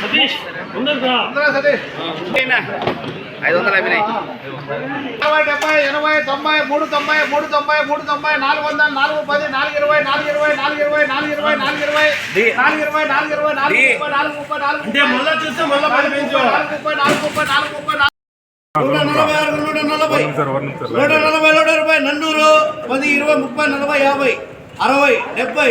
సతీష్ ఐదు వందలు అయిపోయినాయి. డెబ్బై ఎనభై తొంభై మూడు తొంభై మూడు తొంభై మూడు తొంభై నాలుగు వందల నాలుగు పది నాలుగు ఇరవై నాలుగు ఇరవై నాలుగు ఇరవై నాలుగు ఇరవై నాలుగు ఇరవై నాలుగు ఇరవై నాలుగు ఇరవై నాలుగు ముప్పై నాలుగు ముప్పై నాలుగు అంటే మళ్ళా చూస్తే మళ్ళా నాలుగు ముప్పై నాలుగు ముప్పై నాలుగు ముప్పై నాలుగు నూట నలభై ఆరు నూట నలభై నూట నలభై నూట ఇరవై నన్నూరు పది ఇరవై ముప్పై నలభై యాభై అరవై డెబ్బై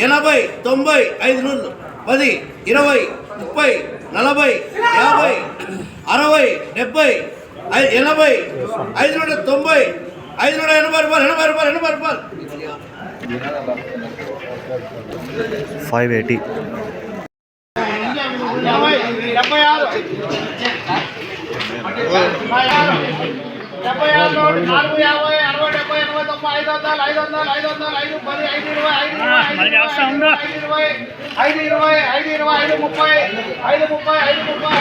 ఎనభై తొంభై ఐదు నూళ్ళు పది ఇరవై ముప్పై నలభై యాభై అరవై డెబ్బై ఐ- ఎనభై ఐదు నూట తొంభై ఐదు నూట ఎనభై రూపాయలు ఎనభై రూపాయలు ఎనభై రూపాయలు. Five eighty. డెబ్బై ఆరు డెబ్బై ఆరు నాలుగు యాభై తొంభై ఐదు వందలు ఐదు వందలు ఐదు వందలు ఐదు పది ఐదు ఇరవై ఐదు ఇరవై ఐదు ఇరవై ఐదు ఇరవై ఐదు ఇరవై ఐదు ముప్పై ఐదు ముప్పై ఐదు ముప్పై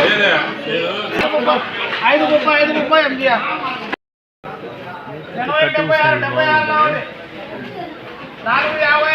ఐదు ముప్పై ఐదు ముప్పై ఎంజిఆర్ డెబ్బై ఆరు డెబ్బై ఆరు నాలుగు యాభై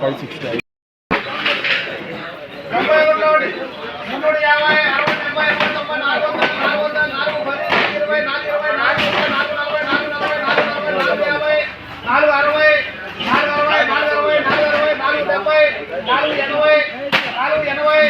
ఫైవ్ సిక్స్టీ నాలుగు అరవై నాలుగు అరవై నాలుగు అరవై నాలుగు అరవై నాలుగు డెబ్బై నాలుగు ఎనభై నాలుగు ఎనభై